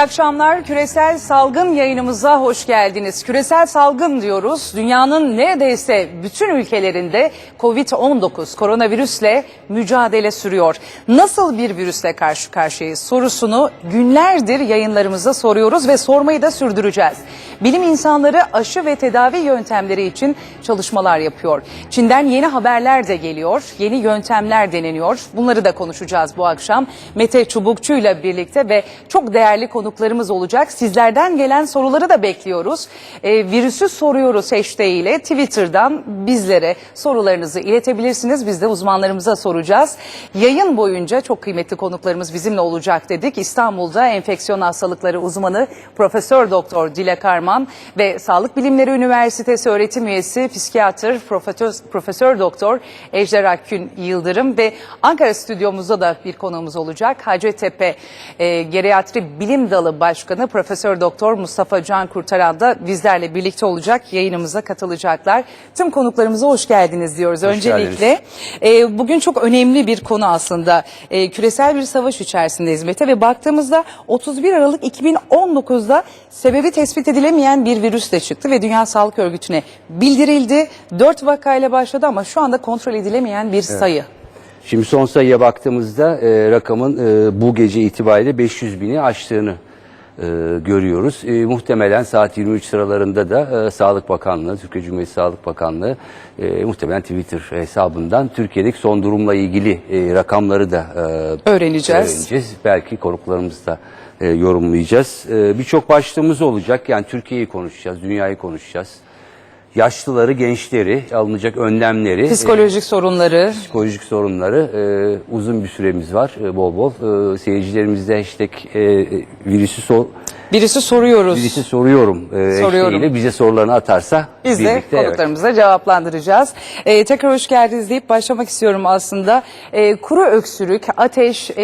İyi akşamlar. Küresel salgın yayınımıza hoş geldiniz. Küresel salgın diyoruz. Dünyanın neredeyse bütün ülkelerinde Covid-19 koronavirüsle mücadele sürüyor. Nasıl bir virüsle karşı karşıyayız sorusunu günlerdir yayınlarımızda soruyoruz ve sormayı da sürdüreceğiz. Bilim insanları aşı ve tedavi yöntemleri için çalışmalar yapıyor. Çin'den yeni haberler de geliyor. Yeni yöntemler deneniyor. Bunları da konuşacağız bu akşam. Mete Çubukçu ile birlikte ve çok değerli konuklarımız olacak. Sizlerden gelen soruları da bekliyoruz. Ee, virüsü soruyoruz hashtag ile Twitter'dan bizlere sorularınızı iletebilirsiniz. Biz de uzmanlarımıza soracağız. Yayın boyunca çok kıymetli konuklarımız bizimle olacak dedik. İstanbul'da enfeksiyon hastalıkları uzmanı Profesör Doktor Dilek Arman ve Sağlık Bilimleri Üniversitesi öğretim üyesi psikiyatr Profesör, Profesör Doktor Ejder Akgün Yıldırım ve Ankara stüdyomuzda da bir konuğumuz olacak. Hacettepe e, Geriatri Bilim Dalı Başkanı Profesör Doktor Mustafa Can Kurtaran da bizlerle birlikte olacak. Yayınımıza katılacaklar. Tüm konuklarımıza hoş geldiniz diyoruz. Hoş Öncelikle e, bugün çok önemli bir konu aslında. E, küresel bir savaş içerisindeyiz Mete ve baktığımızda 31 Aralık 2019'da sebebi tespit edilemeyen bir virüs de çıktı ve Dünya Sağlık Örgütü'ne bildirildi. 4 vakayla başladı ama şu anda kontrol edilemeyen bir sayı. Şimdi son sayıya baktığımızda e, rakamın e, bu gece itibariyle 500 bini aştığını e, görüyoruz. E, muhtemelen saat 23 sıralarında da e, Sağlık Bakanlığı, Türkiye Cumhuriyeti Sağlık Bakanlığı e, muhtemelen Twitter hesabından Türkiye'deki son durumla ilgili e, rakamları da e, Öğreneceğiz. öğreneceğiz. Belki konuklarımız da e, yorumlayacağız. E, Birçok başlığımız olacak. Yani Türkiye'yi konuşacağız, dünyayı konuşacağız. Yaşlıları, gençleri, alınacak önlemleri, e, Psikolojik sorunları, psikolojik sorunları e, uzun bir süremiz var e, bol bol. E, seyircilerimizde hashtag e, e, virüsü, sor, birisi soruyoruz. virüsü soruyorum e, Soruyorum. hashtag ile bize sorularını atarsa Biz de birlikte evet. konuklarımıza cevaplandıracağız. Ee, tekrar hoş geldiniz deyip başlamak istiyorum aslında. Ee, kuru öksürük, ateş e,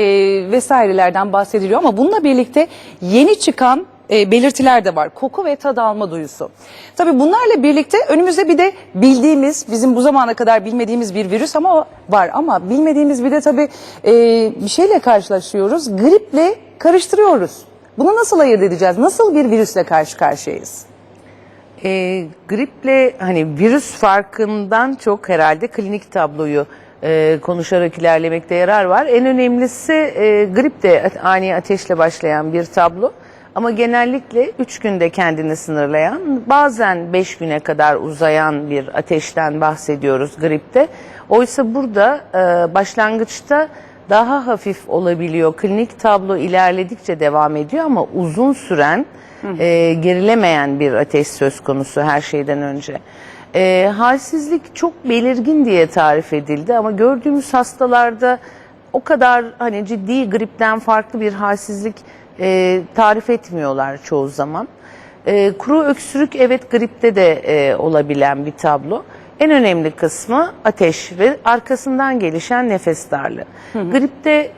vesairelerden bahsediliyor ama bununla birlikte yeni çıkan e, belirtiler de var. Koku ve tad alma duyusu. Tabii bunlarla birlikte önümüzde bir de bildiğimiz, bizim bu zamana kadar bilmediğimiz bir virüs ama var. Ama bilmediğimiz bir de tabii e, bir şeyle karşılaşıyoruz. Griple karıştırıyoruz. Bunu nasıl ayırt edeceğiz? Nasıl bir virüsle karşı karşıyayız? E, griple hani virüs farkından çok herhalde klinik tabloyu e, konuşarak ilerlemekte yarar var. En önemlisi e, grip de ani ateşle başlayan bir tablo. Ama genellikle 3 günde kendini sınırlayan, bazen 5 güne kadar uzayan bir ateşten bahsediyoruz gripte. Oysa burada e, başlangıçta daha hafif olabiliyor. Klinik tablo ilerledikçe devam ediyor ama uzun süren e, gerilemeyen bir ateş söz konusu her şeyden önce. E, halsizlik çok belirgin diye tarif edildi ama gördüğümüz hastalarda o kadar hani ciddi gripten farklı bir halsizlik e, tarif etmiyorlar çoğu zaman. E, kuru öksürük evet gripte de e, olabilen bir tablo. En önemli kısmı ateş ve arkasından gelişen nefes darlığı. Gripte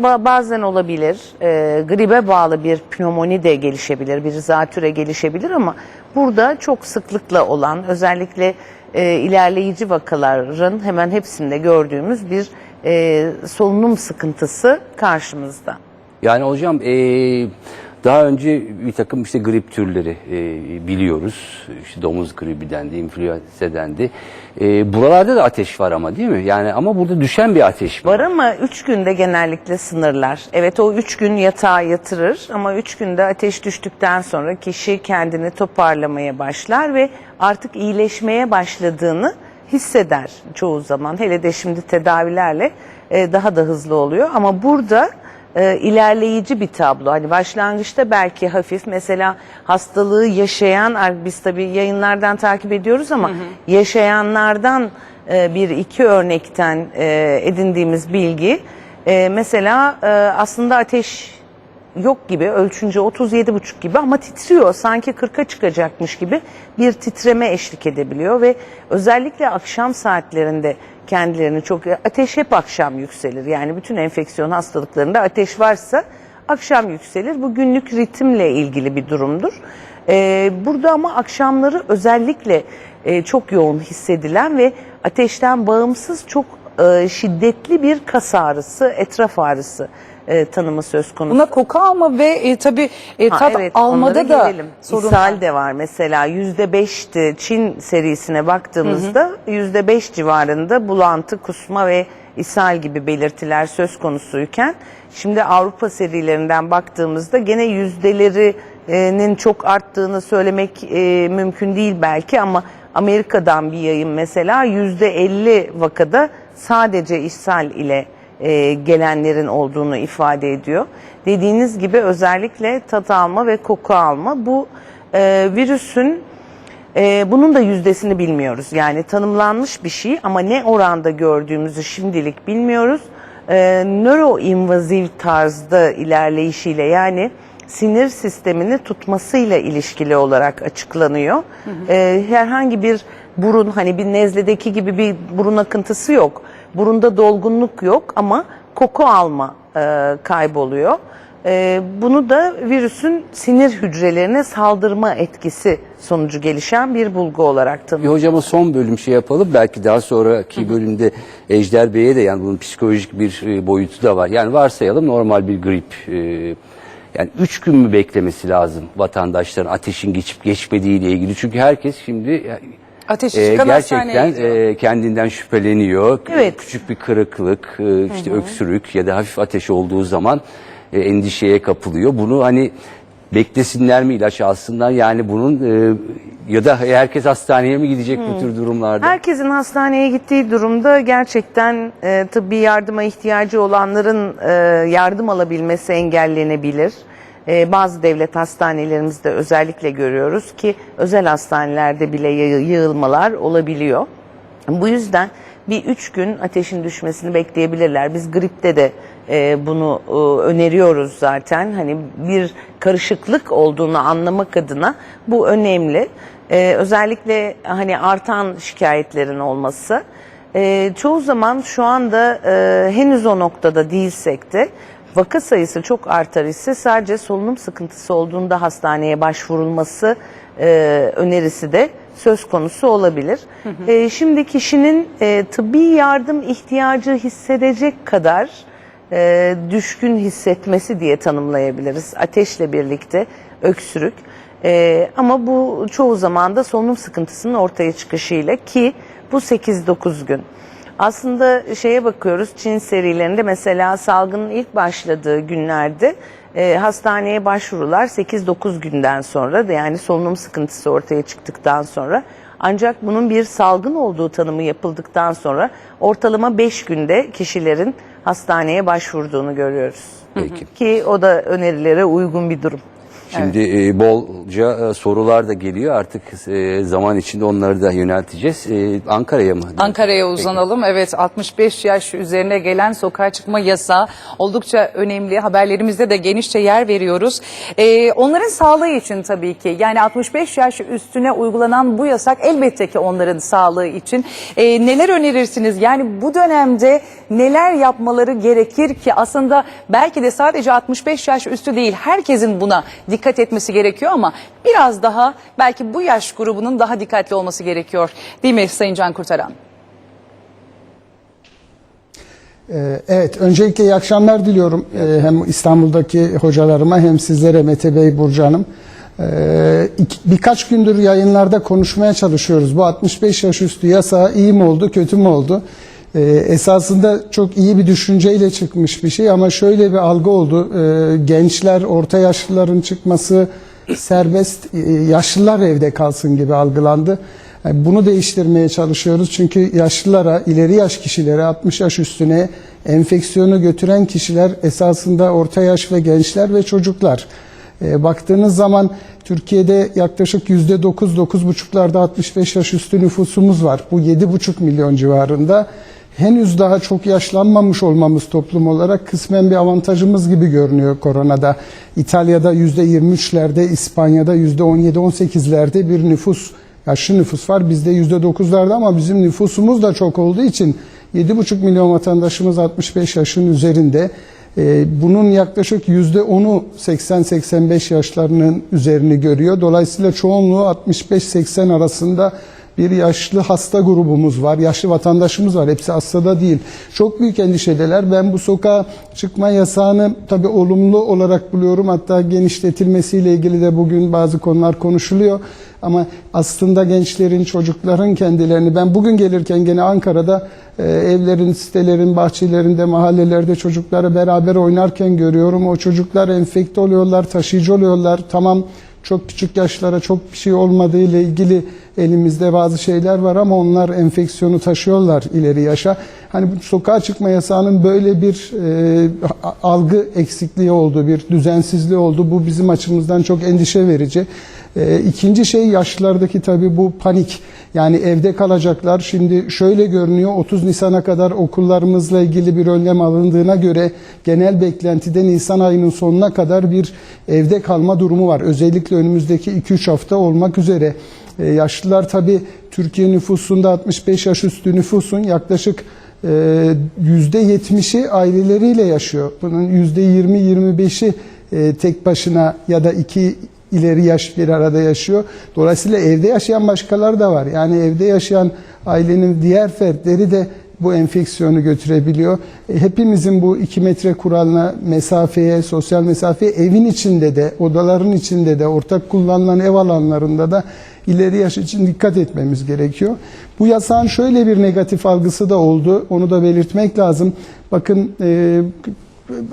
ba- bazen olabilir, e, gribe bağlı bir pnömoni de gelişebilir, bir zatüre gelişebilir ama burada çok sıklıkla olan özellikle e, ilerleyici vakaların hemen hepsinde gördüğümüz bir e, solunum sıkıntısı karşımızda. Yani hocam e, daha önce bir takım işte grip türleri e, biliyoruz. İşte domuz gribi dendi, influenza dendi. E, buralarda da ateş var ama değil mi? Yani ama burada düşen bir ateş var. Var ama 3 günde genellikle sınırlar. Evet o 3 gün yatağa yatırır ama 3 günde ateş düştükten sonra kişi kendini toparlamaya başlar ve artık iyileşmeye başladığını hisseder çoğu zaman. Hele de şimdi tedavilerle e, daha da hızlı oluyor ama burada e, ilerleyici bir tablo. Hani başlangıçta belki hafif mesela hastalığı yaşayan biz tabii yayınlardan takip ediyoruz ama yaşayanlardan e, bir iki örnekten e, edindiğimiz bilgi e, mesela e, aslında ateş yok gibi ölçünce 37,5 gibi ama titriyor sanki 40'a çıkacakmış gibi bir titreme eşlik edebiliyor ve özellikle akşam saatlerinde kendilerini çok ateş hep akşam yükselir yani bütün enfeksiyon hastalıklarında ateş varsa akşam yükselir bu günlük ritimle ilgili bir durumdur. Ee, burada ama akşamları özellikle e, çok yoğun hissedilen ve ateşten bağımsız çok e, şiddetli bir kas ağrısı, etraf ağrısı e, tanımı söz konusu. Buna koku alma ve e, tabii e, tat evet, almada da gelelim. sorun İshal de var mesela yüzde beşti Çin serisine baktığımızda yüzde beş civarında bulantı, kusma ve ishal gibi belirtiler söz konusuyken şimdi Avrupa serilerinden baktığımızda gene yüzdelerinin çok arttığını söylemek e, mümkün değil belki ama Amerika'dan bir yayın mesela yüzde elli vakada sadece ishal ile e, gelenlerin olduğunu ifade ediyor. Dediğiniz gibi özellikle tat alma ve koku alma bu e, virüsün e, bunun da yüzdesini bilmiyoruz. Yani tanımlanmış bir şey ama ne oranda gördüğümüzü şimdilik bilmiyoruz. E, nöroinvaziv tarzda ilerleyişiyle yani sinir sistemini tutmasıyla ilişkili olarak açıklanıyor. E, herhangi bir burun hani bir nezledeki gibi bir burun akıntısı yok. Burunda dolgunluk yok ama koku alma e, kayboluyor. E, bunu da virüsün sinir hücrelerine saldırma etkisi sonucu gelişen bir bulgu olarak tanımlıyor. hocama son bölüm şey yapalım. Belki daha sonraki bölümde Ejder Bey'e de yani bunun psikolojik bir e, boyutu da var. Yani varsayalım normal bir grip. e, yani üç gün mü beklemesi lazım vatandaşların ateşin geçip geçmediği ile ilgili. Çünkü herkes şimdi e, Ateşi e, çıkan hastaneye gerçekten e, kendinden şüpheleniyor. Evet. Küçük bir kırıklık, e, işte öksürük ya da hafif ateş olduğu zaman e, endişeye kapılıyor. Bunu hani beklesinler mi ilaç alsınlar yani bunun e, ya da herkes hastaneye mi gidecek bu tür durumlarda? Herkesin hastaneye gittiği durumda gerçekten e, tıbbi yardıma ihtiyacı olanların e, yardım alabilmesi engellenebilir. E, bazı devlet hastanelerimizde özellikle görüyoruz ki özel hastanelerde bile yı- yığılmalar olabiliyor. Bu yüzden bir üç gün ateşin düşmesini bekleyebilirler. Biz gripte de e, bunu e, öneriyoruz zaten. Hani bir karışıklık olduğunu anlamak adına bu önemli. E, özellikle hani artan şikayetlerin olması. E, çoğu zaman şu anda e, henüz o noktada değilsek de vaka sayısı çok artar ise sadece solunum sıkıntısı olduğunda hastaneye başvurulması e, önerisi de söz konusu olabilir. E, şimdi kişinin e, tıbbi yardım ihtiyacı hissedecek kadar e, düşkün hissetmesi diye tanımlayabiliriz. Ateşle birlikte öksürük. E, ama bu çoğu zaman da solunum sıkıntısının ortaya çıkışıyla ki bu 8-9 gün. Aslında şeye bakıyoruz Çin serilerinde mesela salgının ilk başladığı günlerde e, hastaneye başvurular 8-9 günden sonra da yani solunum sıkıntısı ortaya çıktıktan sonra ancak bunun bir salgın olduğu tanımı yapıldıktan sonra ortalama 5 günde kişilerin hastaneye başvurduğunu görüyoruz. Peki. Ki o da önerilere uygun bir durum. Şimdi e, bolca e, sorular da geliyor artık e, zaman içinde onları da yönelteceğiz. Ankara'ya mı? Ankara'ya uzanalım. Evet 65 yaş üzerine gelen sokağa çıkma yasağı oldukça önemli. Haberlerimizde de genişçe yer veriyoruz. Onların sağlığı için tabii ki yani 65 yaş üstüne uygulanan bu yasak elbette ki onların sağlığı için. Neler önerirsiniz? Yani bu dönemde neler yapmaları gerekir ki aslında belki de sadece 65 yaş üstü değil herkesin buna dikkat etmesi gerekiyor ama biraz daha belki bu yaş grubunun daha dikkatli olması gerekiyor. Değil mi Sayın Can Kurtaran? Ee, Evet, öncelikle iyi akşamlar diliyorum Ee, hem İstanbul'daki hocalarıma hem sizlere Mete Bey, Burcu Hanım. Ee, Birkaç gündür yayınlarda konuşmaya çalışıyoruz. Bu 65 yaş üstü yasa iyi mi oldu, kötü mü oldu? Ee, Esasında çok iyi bir düşünceyle çıkmış bir şey ama şöyle bir algı oldu. Ee, Gençler, orta yaşlıların çıkması serbest, e, yaşlılar evde kalsın gibi algılandı. Yani bunu değiştirmeye çalışıyoruz çünkü yaşlılara, ileri yaş kişilere, 60 yaş üstüne enfeksiyonu götüren kişiler esasında orta yaş ve gençler ve çocuklar. E, baktığınız zaman Türkiye'de yaklaşık %9-9,5'larda 65 yaş üstü nüfusumuz var. Bu 7,5 milyon civarında. Henüz daha çok yaşlanmamış olmamız toplum olarak kısmen bir avantajımız gibi görünüyor koronada. İtalya'da %23'lerde, İspanya'da %17-18'lerde bir nüfus yaşlı nüfus var. Bizde %9'larda ama bizim nüfusumuz da çok olduğu için 7,5 milyon vatandaşımız 65 yaşın üzerinde. Ee, Bunun yaklaşık %10'u 80-85 yaşlarının üzerini görüyor. Dolayısıyla çoğunluğu 65-80 arasında Bir yaşlı hasta grubumuz var, yaşlı vatandaşımız var. Hepsi hasta da değil. Çok büyük endişedeler. Ben bu sokağa çıkma yasağını tabii olumlu olarak buluyorum. Hatta genişletilmesiyle ilgili de bugün bazı konular konuşuluyor. Ama aslında gençlerin, çocukların kendilerini ben bugün gelirken gene Ankara'da e, evlerin, sitelerin, bahçelerinde, mahallelerde çocukları beraber oynarken görüyorum. O çocuklar enfekte oluyorlar, taşıyıcı oluyorlar. Tamam çok küçük yaşlara çok bir şey olmadığı ile ilgili elimizde bazı şeyler var ama onlar enfeksiyonu taşıyorlar ileri yaşa. Hani sokağa çıkma yasağının böyle bir e, algı eksikliği oldu, bir düzensizliği oldu. Bu bizim açımızdan çok endişe verici. E, ikinci şey yaşlılardaki tabii bu panik. Yani evde kalacaklar. Şimdi şöyle görünüyor 30 Nisan'a kadar okullarımızla ilgili bir önlem alındığına göre genel beklentide Nisan ayının sonuna kadar bir evde kalma durumu var. Özellikle önümüzdeki 2-3 hafta olmak üzere. E, yaşlılar tabii Türkiye nüfusunda 65 yaş üstü nüfusun yaklaşık e, %70'i aileleriyle yaşıyor. Bunun %20-25'i e, tek başına ya da iki ileri yaş bir arada yaşıyor. Dolayısıyla evde yaşayan başkaları da var. Yani evde yaşayan ailenin diğer fertleri de bu enfeksiyonu götürebiliyor. E, Hepimizin bu 2 metre kuralına, mesafeye, sosyal mesafeye evin içinde de, odaların içinde de, ortak kullanılan ev alanlarında da ileri yaş için dikkat etmemiz gerekiyor. Bu yasağın şöyle bir negatif algısı da oldu. Onu da belirtmek lazım. Bakın e,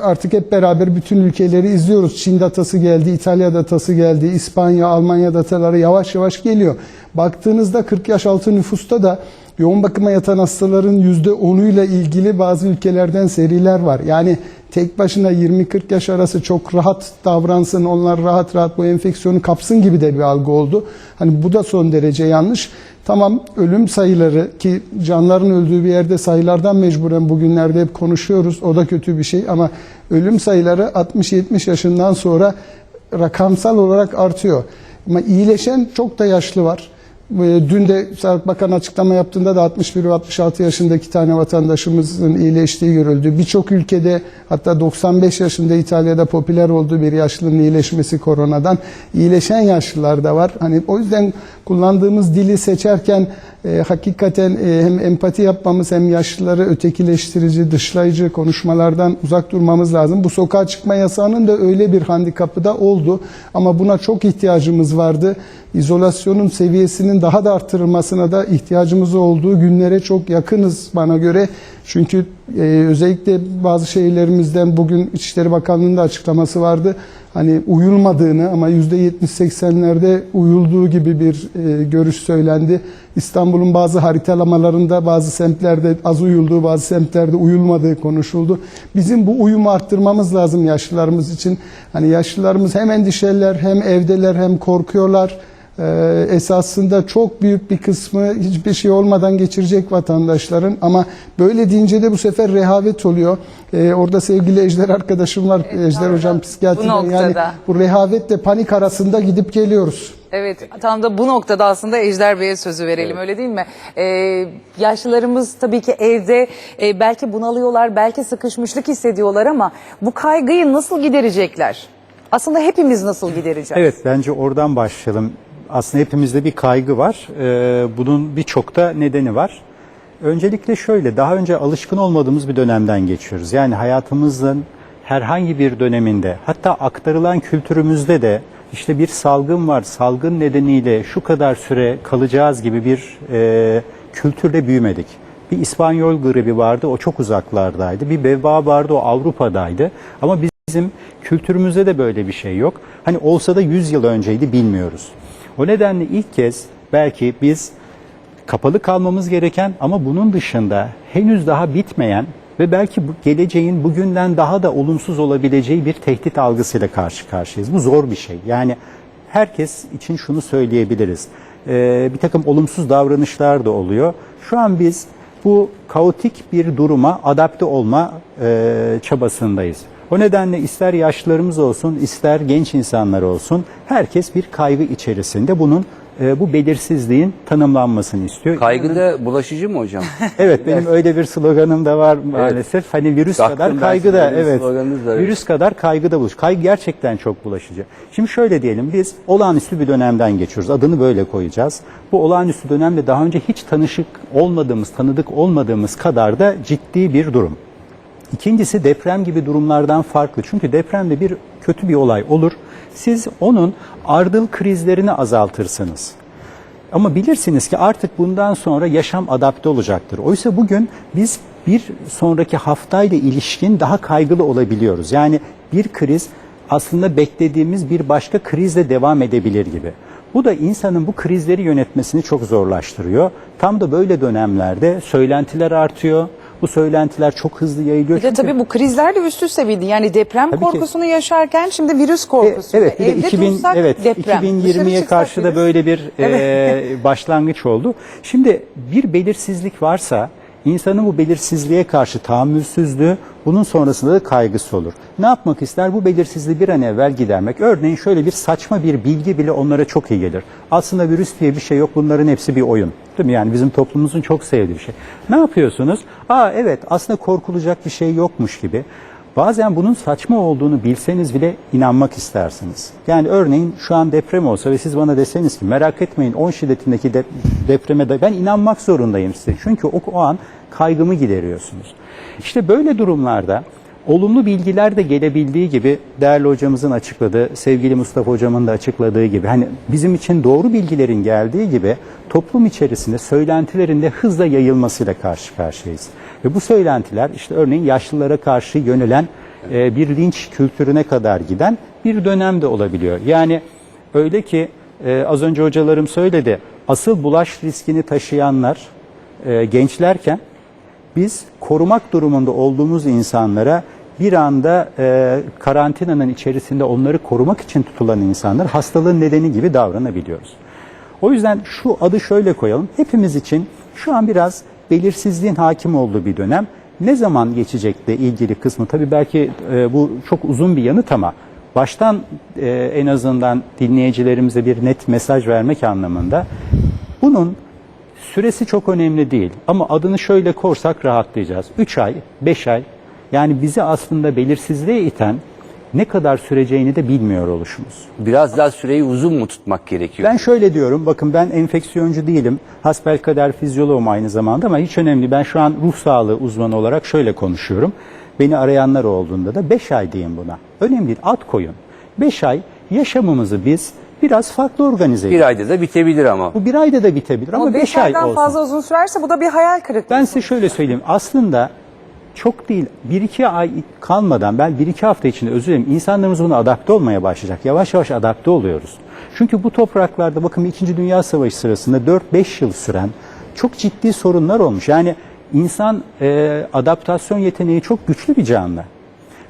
artık hep beraber bütün ülkeleri izliyoruz. Çin datası geldi, İtalya datası geldi, İspanya, Almanya dataları yavaş yavaş geliyor. Baktığınızda 40 yaş altı nüfusta da yoğun bakıma yatan hastaların %10'uyla ilgili bazı ülkelerden seriler var. Yani tek başına 20-40 yaş arası çok rahat davransın, onlar rahat rahat bu enfeksiyonu kapsın gibi de bir algı oldu. Hani bu da son derece yanlış. Tamam ölüm sayıları ki canların öldüğü bir yerde sayılardan mecburen bugünlerde hep konuşuyoruz. O da kötü bir şey ama ölüm sayıları 60-70 yaşından sonra rakamsal olarak artıyor. Ama iyileşen çok da yaşlı var. Ee, Dün de Sağlık Bakanı açıklama yaptığında da 61 ve 66 yaşındaki tane vatandaşımızın iyileştiği görüldü. Birçok ülkede hatta 95 yaşında İtalya'da popüler olduğu bir yaşlının iyileşmesi koronadan iyileşen yaşlılar da var. Hani o yüzden kullandığımız dili seçerken e, hakikaten e, hem empati yapmamız hem yaşlıları ötekileştirici, dışlayıcı konuşmalardan uzak durmamız lazım. Bu sokağa çıkma yasağının da öyle bir handikapı da oldu. Ama buna çok ihtiyacımız vardı. İzolasyonun seviyesinin daha da arttırılmasına da ihtiyacımız olduğu günlere çok yakınız bana göre. Çünkü e, özellikle bazı şehirlerimizden bugün İçişleri Bakanlığı'nın da açıklaması vardı. Hani uyulmadığını ama %70-80'lerde uyulduğu gibi bir e, görüş söylendi. İstanbul'un bazı haritalamalarında bazı semtlerde az uyulduğu, bazı semtlerde uyulmadığı konuşuldu. Bizim bu uyumu arttırmamız lazım yaşlılarımız için. Hani yaşlılarımız hem endişeliler hem evdeler hem korkuyorlar. Ee, esasında çok büyük bir kısmı hiçbir şey olmadan geçirecek vatandaşların ama böyle deyince de bu sefer rehavet oluyor. Ee, orada sevgili Ejder arkadaşım var. Ejder hocam psikiyatriden Bu yani bu rehavetle panik arasında gidip geliyoruz. Evet tam da bu noktada aslında Ejder Bey'e sözü verelim öyle değil mi? Ee, yaşlılarımız tabii ki evde e, belki bunalıyorlar belki sıkışmışlık hissediyorlar ama bu kaygıyı nasıl giderecekler? Aslında hepimiz nasıl gidereceğiz? Evet bence oradan başlayalım. Aslında hepimizde bir kaygı var. Ee, bunun birçok da nedeni var. Öncelikle şöyle daha önce alışkın olmadığımız bir dönemden geçiyoruz. Yani hayatımızın herhangi bir döneminde hatta aktarılan kültürümüzde de işte bir salgın var. Salgın nedeniyle şu kadar süre kalacağız gibi bir e, kültürle büyümedik. Bir İspanyol gribi vardı o çok uzaklardaydı. Bir veba vardı o Avrupa'daydı. Ama bizim kültürümüzde de böyle bir şey yok. Hani olsa da 100 yıl önceydi bilmiyoruz. O nedenle ilk kez belki biz kapalı kalmamız gereken ama bunun dışında henüz daha bitmeyen ve belki bu geleceğin bugünden daha da olumsuz olabileceği bir tehdit algısıyla karşı karşıyayız. Bu zor bir şey. Yani herkes için şunu söyleyebiliriz. Ee, bir takım olumsuz davranışlar da oluyor. Şu an biz bu kaotik bir duruma adapte olma e, çabasındayız. O nedenle ister yaşlılarımız olsun, ister genç insanlar olsun, herkes bir kaygı içerisinde bunun e, bu belirsizliğin tanımlanmasını istiyor. Kaygı da bulaşıcı mı hocam? Evet benim öyle bir sloganım da var maalesef. Hani virüs Baktım kadar kaygı evet. da, evet. Virüs kadar kaygı da buluş. Kaygı gerçekten çok bulaşıcı. Şimdi şöyle diyelim biz olağanüstü bir dönemden geçiyoruz. Adını böyle koyacağız. Bu olağanüstü dönemde daha önce hiç tanışık olmadığımız, tanıdık olmadığımız kadar da ciddi bir durum. İkincisi deprem gibi durumlardan farklı. Çünkü depremde bir kötü bir olay olur. Siz onun ardıl krizlerini azaltırsınız. Ama bilirsiniz ki artık bundan sonra yaşam adapte olacaktır. Oysa bugün biz bir sonraki haftayla ilişkin daha kaygılı olabiliyoruz. Yani bir kriz aslında beklediğimiz bir başka krizle devam edebilir gibi. Bu da insanın bu krizleri yönetmesini çok zorlaştırıyor. Tam da böyle dönemlerde söylentiler artıyor. Bu söylentiler çok hızlı yayılıyor. Bir de tabii bu krizler de üst üste bindi. Yani deprem Tabii ki. korkusunu yaşarken şimdi virüs E, korkusu. Evet, bir de Evde 2000 dursak evet deprem. Dışarı 2020'ye çıksak karşı da virüs. böyle bir e, başlangıç oldu. Şimdi bir belirsizlik varsa insanın bu belirsizliğe karşı tahammülsüzlüğü bunun sonrasında da kaygısı olur. Ne yapmak ister? Bu belirsizliği bir an evvel gidermek. Örneğin şöyle bir saçma bir bilgi bile onlara çok iyi gelir. Aslında virüs diye bir şey yok. Bunların hepsi bir oyun. Değil mi? Yani bizim toplumumuzun çok sevdiği bir şey. Ne yapıyorsunuz? Aa evet aslında korkulacak bir şey yokmuş gibi. Bazen bunun saçma olduğunu bilseniz bile inanmak istersiniz. Yani örneğin şu an deprem olsa ve siz bana deseniz ki merak etmeyin 10 şiddetindeki dep- depreme de ben inanmak zorundayım size. Çünkü o, o an kaygımı gideriyorsunuz. İşte böyle durumlarda olumlu bilgiler de gelebildiği gibi değerli hocamızın açıkladığı, sevgili Mustafa hocamın da açıkladığı gibi hani bizim için doğru bilgilerin geldiği gibi toplum içerisinde söylentilerin de hızla yayılmasıyla karşı karşıyayız. Ve bu söylentiler işte örneğin yaşlılara karşı yönelen e, bir linç kültürüne kadar giden bir dönemde olabiliyor. Yani öyle ki e, az önce hocalarım söyledi asıl bulaş riskini taşıyanlar e, gençlerken biz korumak durumunda olduğumuz insanlara bir anda e, karantinanın içerisinde onları korumak için tutulan insanlar hastalığın nedeni gibi davranabiliyoruz. O yüzden şu adı şöyle koyalım. Hepimiz için şu an biraz belirsizliğin hakim olduğu bir dönem. Ne zaman geçecekle ilgili kısmı tabii belki e, bu çok uzun bir yanıt ama baştan e, en azından dinleyicilerimize bir net mesaj vermek anlamında bunun Süresi çok önemli değil ama adını şöyle korsak rahatlayacağız. 3 ay, 5 ay yani bizi aslında belirsizliğe iten ne kadar süreceğini de bilmiyor oluşumuz. Biraz daha süreyi uzun mu tutmak gerekiyor? Ben şöyle diyorum, bakın ben enfeksiyoncu değilim, hasbelkader fizyoloğum aynı zamanda ama hiç önemli. Ben şu an ruh sağlığı uzmanı olarak şöyle konuşuyorum. Beni arayanlar olduğunda da 5 ay diyeyim buna. Önemli değil, at koyun. 5 ay yaşamımızı biz biraz farklı organize Bir ayda da bitebilir ama. Bu bir ayda da bitebilir ama Ama 5 5 ay aydan olsun. fazla uzun sürerse bu da bir hayal kırıklığı. Ben size şöyle söyleyeyim. Aslında çok değil. 1-2 ay kalmadan ben 1-2 hafta içinde özür dilerim insanlarımız buna adapte olmaya başlayacak. Yavaş yavaş adapte oluyoruz. Çünkü bu topraklarda bakın 2. Dünya Savaşı sırasında 4-5 yıl süren çok ciddi sorunlar olmuş. Yani insan e, adaptasyon yeteneği çok güçlü bir canlı.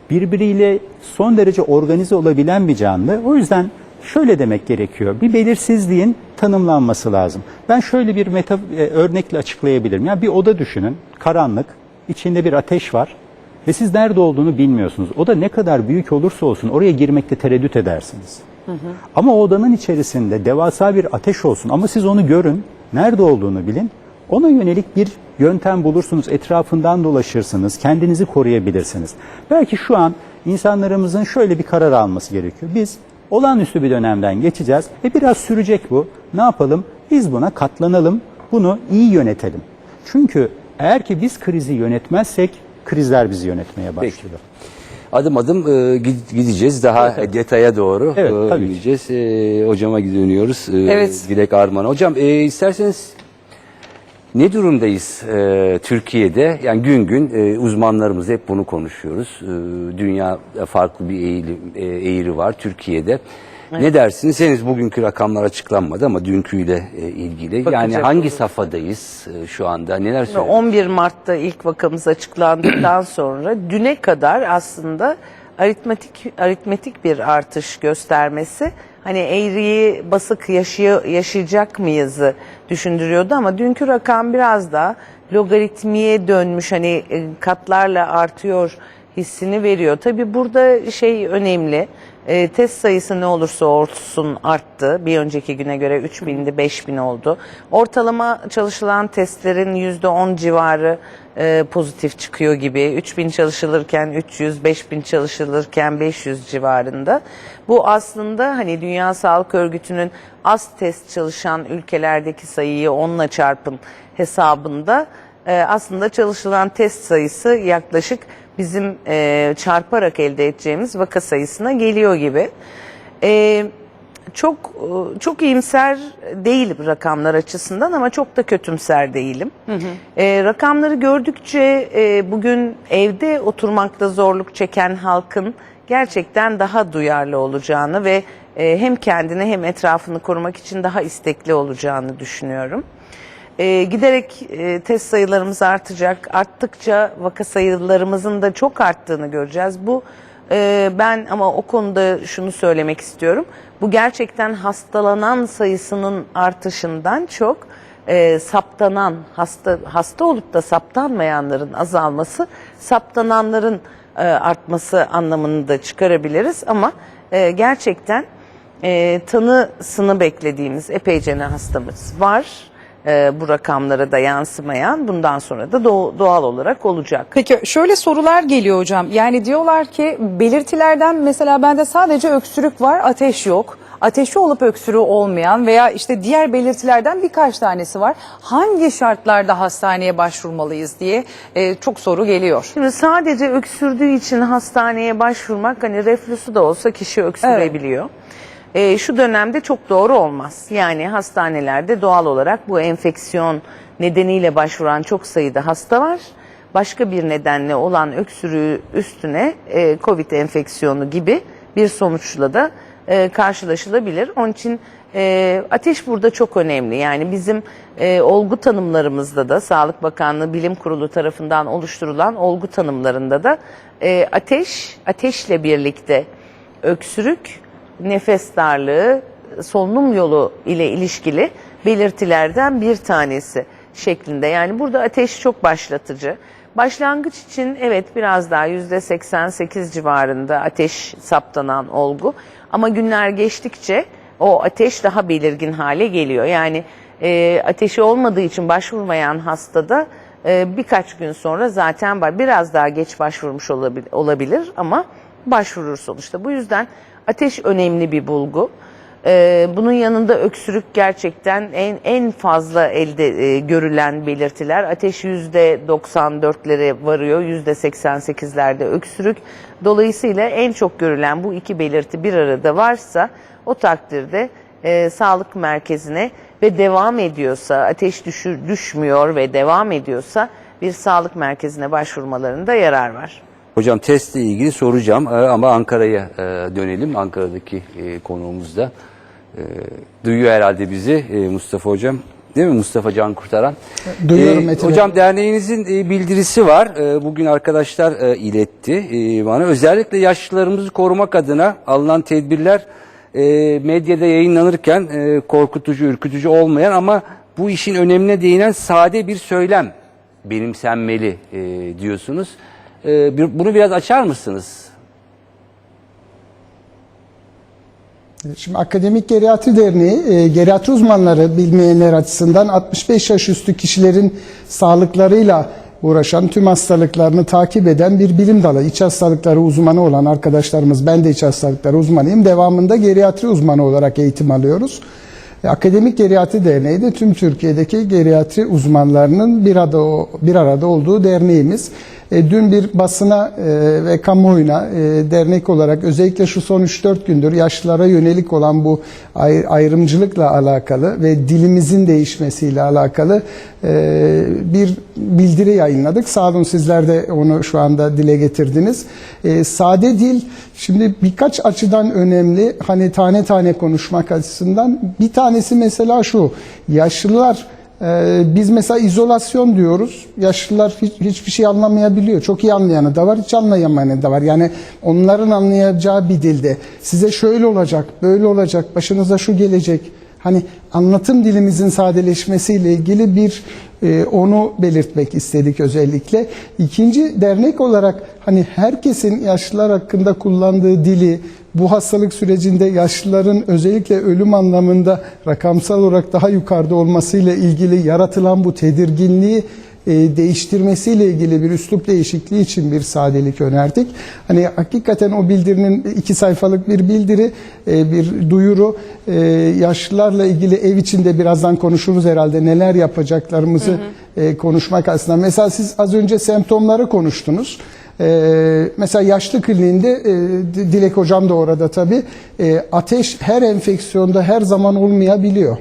Birbiriyle son derece organize olabilen bir canlı. O yüzden şöyle demek gerekiyor. Bir belirsizliğin tanımlanması lazım. Ben şöyle bir meta e, örnekle açıklayabilirim. Yani bir oda düşünün. Karanlık, içinde bir ateş var ve siz nerede olduğunu bilmiyorsunuz. Oda ne kadar büyük olursa olsun oraya girmekte tereddüt edersiniz. Ama o odanın içerisinde devasa bir ateş olsun ama siz onu görün, nerede olduğunu bilin. Ona yönelik bir yöntem bulursunuz, etrafından dolaşırsınız, kendinizi koruyabilirsiniz. Belki şu an insanlarımızın şöyle bir karar alması gerekiyor. Biz olağanüstü bir dönemden geçeceğiz ve biraz sürecek bu. Ne yapalım? Biz buna katlanalım, bunu iyi yönetelim. Çünkü eğer ki biz krizi yönetmezsek krizler bizi yönetmeye başlıyor. Adım adım e, gid- gideceğiz daha detaya doğru Evet, e, gideceğiz. E, hocama dönüyoruz. E, Evet. Dilek Arman. Hocam e, isterseniz ne durumdayız e, Türkiye'de? Yani gün gün e, uzmanlarımız hep bunu konuşuyoruz. E, dünya farklı bir eğilim, e, eğri var Türkiye'de. Ne dersiniz? Henüz bugünkü rakamlar açıklanmadı ama dünküyle e, ilgili. yani Bakacak hangi olursak. safhadayız e, şu anda? Neler söylüyorsunuz? 11 Mart'ta ilk vakamız açıklandıktan sonra düne kadar aslında aritmetik aritmetik bir artış göstermesi hani eğriyi basık yaşıyor, yaşayacak mıyızı düşündürüyordu ama dünkü rakam biraz daha logaritmiye dönmüş hani e, katlarla artıyor hissini veriyor. Tabii burada şey önemli. e, test sayısı ne olursa olsun arttı. Bir önceki güne göre 3000'di 5000 oldu. Ortalama çalışılan testlerin %10 civarı e, pozitif çıkıyor gibi. 3000 çalışılırken 300, 5000 çalışılırken 500 civarında. Bu aslında hani Dünya Sağlık Örgütü'nün az test çalışan ülkelerdeki sayıyı onunla çarpın hesabında e, aslında çalışılan test sayısı yaklaşık bizim e, çarparak elde edeceğimiz vaka sayısına geliyor gibi. E, çok e, çok iyimser değilim rakamlar açısından ama çok da kötümser değilim. E, rakamları gördükçe e, bugün evde oturmakta zorluk çeken halkın gerçekten daha duyarlı olacağını ve e, hem kendini hem etrafını korumak için daha istekli olacağını düşünüyorum. E, giderek e, test sayılarımız artacak. Arttıkça vaka sayılarımızın da çok arttığını göreceğiz. Bu e, ben ama o konuda şunu söylemek istiyorum. Bu gerçekten hastalanan sayısının artışından çok e, saptanan hasta hasta olup da saptanmayanların azalması, saptananların e, artması anlamını da çıkarabiliriz. Ama e, gerçekten e, tanısını beklediğimiz epeyce ne hastamız var. E, bu rakamlara da yansımayan bundan sonra da doğ- doğal olarak olacak. Peki şöyle sorular geliyor hocam. Yani diyorlar ki belirtilerden mesela bende sadece öksürük var, ateş yok. Ateşi olup öksürüğü olmayan veya işte diğer belirtilerden birkaç tanesi var. Hangi şartlarda hastaneye başvurmalıyız diye e, çok soru geliyor. Şimdi sadece öksürdüğü için hastaneye başvurmak hani reflüsü de olsa kişi öksürebiliyor. Ee, şu dönemde çok doğru olmaz. Yani hastanelerde doğal olarak bu enfeksiyon nedeniyle başvuran çok sayıda hasta var. Başka bir nedenle olan öksürüğü üstüne e, COVID enfeksiyonu gibi bir sonuçla da e, karşılaşılabilir. Onun için e, ateş burada çok önemli. Yani bizim e, olgu tanımlarımızda da Sağlık Bakanlığı Bilim Kurulu tarafından oluşturulan olgu tanımlarında da e, ateş, ateşle birlikte öksürük, nefes darlığı, solunum yolu ile ilişkili belirtilerden bir tanesi şeklinde. Yani burada ateş çok başlatıcı. Başlangıç için evet biraz daha yüzde 88 civarında ateş saptanan olgu ama günler geçtikçe o ateş daha belirgin hale geliyor. Yani e, ateşi olmadığı için başvurmayan hastada e, birkaç gün sonra zaten var. Biraz daha geç başvurmuş olabil- olabilir ama başvurur sonuçta. Bu yüzden ateş önemli bir bulgu. Ee, bunun yanında öksürük gerçekten en en fazla elde e, görülen belirtiler. Ateş yüzde 94'lere varıyor, yüzde 88'lerde öksürük. Dolayısıyla en çok görülen bu iki belirti bir arada varsa o takdirde e, sağlık merkezine ve devam ediyorsa, ateş düşür, düşmüyor ve devam ediyorsa bir sağlık merkezine başvurmalarında yarar var. Hocam testle ilgili soracağım e, ama Ankara'ya e, dönelim. Ankara'daki e, konuğumuz da e, duyuyor herhalde bizi Mustafa Hocam. Değil mi Mustafa Can Kurtaran? Duyuyorum Metin. Hocam derneğinizin bildirisi var. Bugün arkadaşlar iletti bana. Özellikle yaşlılarımızı korumak adına alınan tedbirler medyada yayınlanırken korkutucu, ürkütücü olmayan ama bu işin önemine değinen sade bir söylem benimsenmeli diyorsunuz. E, bir- bunu biraz açar mısınız? Şimdi Akademik Geriatri Derneği, e, geriatri uzmanları bilmeyenler açısından 65 yaş üstü kişilerin sağlıklarıyla uğraşan, tüm hastalıklarını takip eden bir bilim dalı. İç hastalıkları uzmanı olan arkadaşlarımız, ben de iç hastalıkları uzmanıyım. Devamında geriatri uzmanı olarak eğitim alıyoruz. E, Akademik Geriatri Derneği de tüm Türkiye'deki geriatri uzmanlarının bir arada, bir arada olduğu derneğimiz. E, dün bir basına e, ve kamuoyuna dernek olarak özellikle şu son 3-4 gündür yaşlılara yönelik olan bu ay- ayrımcılıkla alakalı ve dilimizin değişmesiyle alakalı bir bildiri yayınladık. Sağ olun sizler de onu şu anda dile getirdiniz. Sade dil şimdi birkaç açıdan önemli. Hani tane tane konuşmak açısından bir tanesi mesela şu yaşlılar ee, biz mesela izolasyon diyoruz. Yaşlılar hiç, hiçbir şey anlamayabiliyor. Çok iyi anlayanı da var, hiç anlayamayanı da var. Yani onların anlayacağı bir dilde. Size şöyle olacak, böyle olacak, başınıza şu gelecek. Hani anlatım dilimizin sadeleşmesiyle ilgili bir e, onu belirtmek istedik özellikle. İkinci dernek olarak hani herkesin yaşlılar hakkında kullandığı dili bu hastalık sürecinde yaşlıların özellikle ölüm anlamında rakamsal olarak daha yukarıda olmasıyla ilgili yaratılan bu tedirginliği e, değiştirmesiyle ilgili bir üslup değişikliği için bir sadelik önerdik. Hani hakikaten o bildirinin iki sayfalık bir bildiri, e, bir duyuru, e, yaşlılarla ilgili ev içinde birazdan konuşuruz herhalde neler yapacaklarımızı e, konuşmak aslında. Mesela siz az önce semptomları konuştunuz. Ee, mesela yaşlı kliniğinde e, Dilek hocam da orada tabii e, ateş her enfeksiyonda her zaman olmayabiliyor.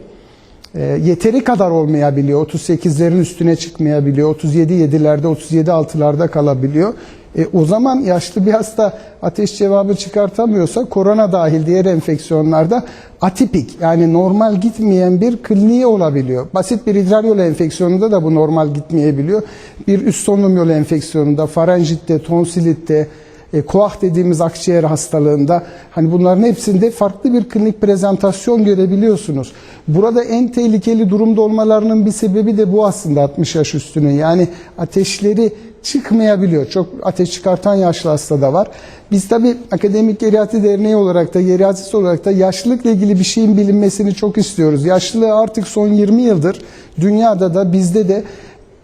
E, yeteri kadar olmayabiliyor. 38'lerin üstüne çıkmayabiliyor. 37 7'lerde 37 6'larda kalabiliyor. E, o zaman yaşlı bir hasta ateş cevabı çıkartamıyorsa korona dahil diğer enfeksiyonlarda atipik yani normal gitmeyen bir kliniği olabiliyor. Basit bir idrar yolu enfeksiyonunda da bu normal gitmeyebiliyor. Bir üst solunum yolu enfeksiyonunda, faranjitte, tonsilitte, e, koah dediğimiz akciğer hastalığında hani bunların hepsinde farklı bir klinik prezentasyon görebiliyorsunuz. Burada en tehlikeli durumda olmalarının bir sebebi de bu aslında 60 yaş üstünün. Yani ateşleri çıkmayabiliyor. Çok ateş çıkartan yaşlı hasta da var. Biz tabi Akademik Geriatri Derneği olarak da geriatrist olarak da yaşlılıkla ilgili bir şeyin bilinmesini çok istiyoruz. Yaşlılığı artık son 20 yıldır dünyada da bizde de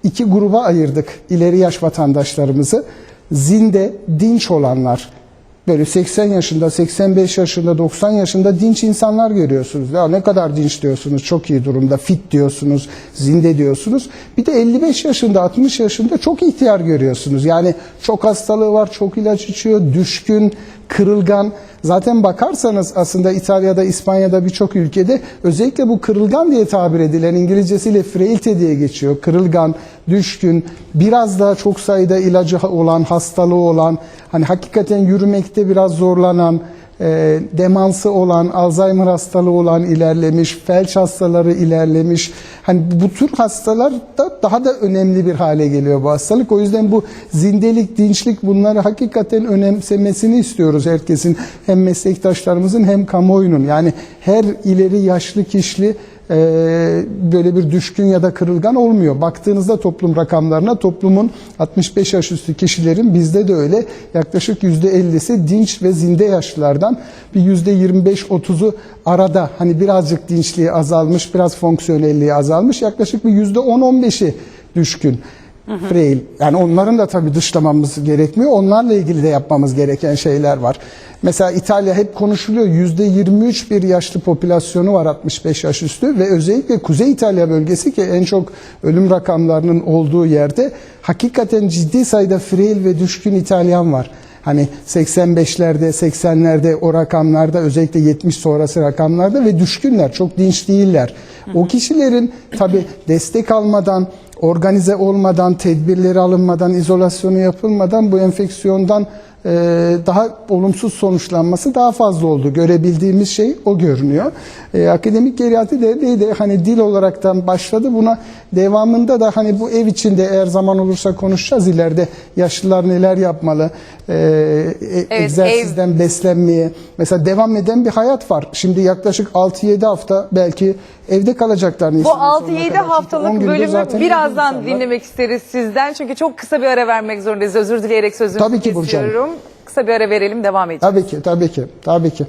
iki gruba ayırdık ileri yaş vatandaşlarımızı. Zinde dinç olanlar böyle 80 yaşında, 85 yaşında, 90 yaşında dinç insanlar görüyorsunuz. Ya ne kadar dinç diyorsunuz, çok iyi durumda, fit diyorsunuz, zinde diyorsunuz. Bir de 55 yaşında, 60 yaşında çok ihtiyar görüyorsunuz. Yani çok hastalığı var, çok ilaç içiyor, düşkün, kırılgan. Zaten bakarsanız aslında İtalya'da, İspanya'da birçok ülkede özellikle bu kırılgan diye tabir edilen İngilizcesiyle frailty diye geçiyor. Kırılgan, düşkün, biraz daha çok sayıda ilacı olan, hastalığı olan, hani hakikaten yürümekte biraz zorlanan, e, demansı olan, Alzheimer hastalığı olan ilerlemiş, felç hastaları ilerlemiş. Hani bu tür hastalar da daha da önemli bir hale geliyor bu hastalık. O yüzden bu zindelik, dinçlik bunları hakikaten önemsemesini istiyoruz herkesin. Hem meslektaşlarımızın hem kamuoyunun. Yani her ileri yaşlı kişi e, böyle bir düşkün ya da kırılgan olmuyor. Baktığınızda toplum rakamlarına toplumun 65 yaş üstü kişilerin bizde de öyle yaklaşık %50'si dinç ve zinde yaşlılardan bir %25-30'u arada hani birazcık dinçliği azalmış biraz fonksiyonelliği azalmış yaklaşık bir %10-15'i düşkün. Frail. Yani onların da tabii dışlamamız gerekmiyor. Onlarla ilgili de yapmamız gereken şeyler var. Mesela İtalya hep konuşuluyor. %23 bir yaşlı popülasyonu var 65 yaş üstü ve özellikle Kuzey İtalya bölgesi ki en çok ölüm rakamlarının olduğu yerde hakikaten ciddi sayıda frail ve düşkün İtalyan var. Hani 85'lerde, 80'lerde o rakamlarda özellikle 70 sonrası rakamlarda ve düşkünler, çok dinç değiller. O kişilerin tabi destek almadan, organize olmadan, tedbirleri alınmadan, izolasyonu yapılmadan bu enfeksiyondan daha olumsuz sonuçlanması daha fazla oldu. Görebildiğimiz şey o görünüyor. E, Akademik Geriatri Derneği de hani dil olaraktan başladı. Buna devamında da hani bu ev içinde eğer zaman olursa konuşacağız ileride yaşlılar neler yapmalı, e, e, egzersizden beslenmeye. Mesela devam eden bir hayat var. Şimdi yaklaşık 6-7 hafta belki evde kalacaklar. Bu Nisan'ın sonuna 6-7 kadar. Çünkü 10 haftalık bölümü birazdan dinlemek isteriz sizden. Çünkü çok kısa bir ara vermek zorundayız. Özür dileyerek sözünüzü Tabii ki Burcu kesiyorum. Kısa bir ara verelim devam edeceğiz. Tabii ki, tabii ki, tabii ki.